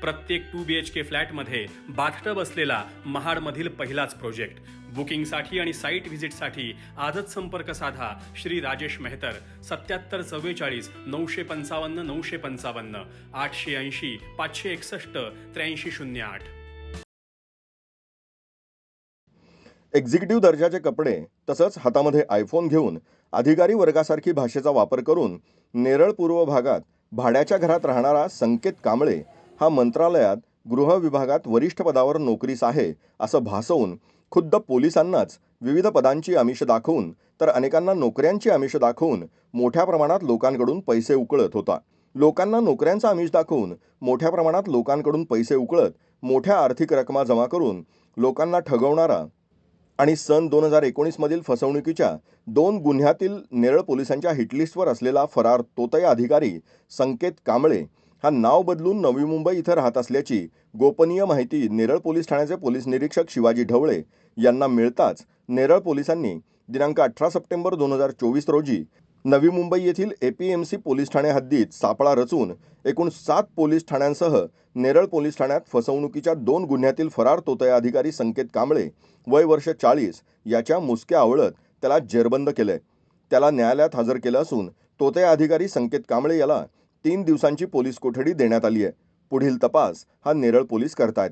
प्रत्येक to B H के फ्लॅटमध्ये bathtub असलेला महाडमधील पहिलाच प्रोजेक्ट. बुकिंगसाठी आणि साईट व्हिजिटसाठी आजच संपर्क साधा श्री राजेश मेहतर. सत्याहत्तर चव्वेचाळीस नऊशे पंचावन्न नऊशे पंचावन्न आठशे ऐंशी पाचशे एकसष्ट त्र्याऐंशी शून्य आठ. एक्झिक्युटिव्ह दर्जाचे कपडे तसंच हातामध्ये आयफोन घेऊन अधिकारी वर्गासारखी भाषेचा वापर करून नेरळ पूर्व भागात भाड्याच्या घरात राहणारा संकेत कांबळे हा मंत्रालयात गृह विभागात वरिष्ठ पदावर नोकरीस आहे असं भासवून खुद्द पोलिसांनाच विविध पदांची आमिष दाखवून तर अनेकांना नोकऱ्यांची आमिष दाखवून मोठ्या प्रमाणात लोकांकडून पैसे उकळत होता. लोकांना नोकऱ्यांचा आमिष दाखवून मोठ्या प्रमाणात लोकांकडून पैसे उकळत मोठ्या आर्थिक रकमा जमा करून लोकांना ठगवणारा आणि सन दोन हजार एकोणीसमधील फसवणुकीच्या दोन गुन्ह्यातील नेरळ पोलिसांच्या हिटलिस्टवर असलेला फरार तोतय अधिकारी संकेत कांबळे हा नाव बदलून नवी मुंबई इथं राहत असल्याची गोपनीय माहिती नेरळ पोलीस ठाण्याचे पोलीस निरीक्षक शिवाजी ढवळे यांना मिळताच नेरळ पोलिसांनी दिनांक अठरा सप्टेंबर दोन हजार चोवीस रोजी नवी मुंबई येथील एपीएमसी पोलीस ठाणे हद्दीत सापळा रचून एकूण सात पोलीस ठाण्यांसह नेरळ पोलीस ठाण्यात फसवणुकीच्या दोन गुन्ह्यातील फरार तोतया अधिकारी संकेत कांबळे वय वर्ष चाळीस याच्या मुसक्या आवळत त्याला जेरबंद केलंय. त्याला न्यायालयात हजर केलं असून तोतया अधिकारी संकेत कांबळे याला तीन दिवसांची पोलीस कोठडी देण्यात आली आहे. पुढील तपास हा नेरळ पोलीस करतायत.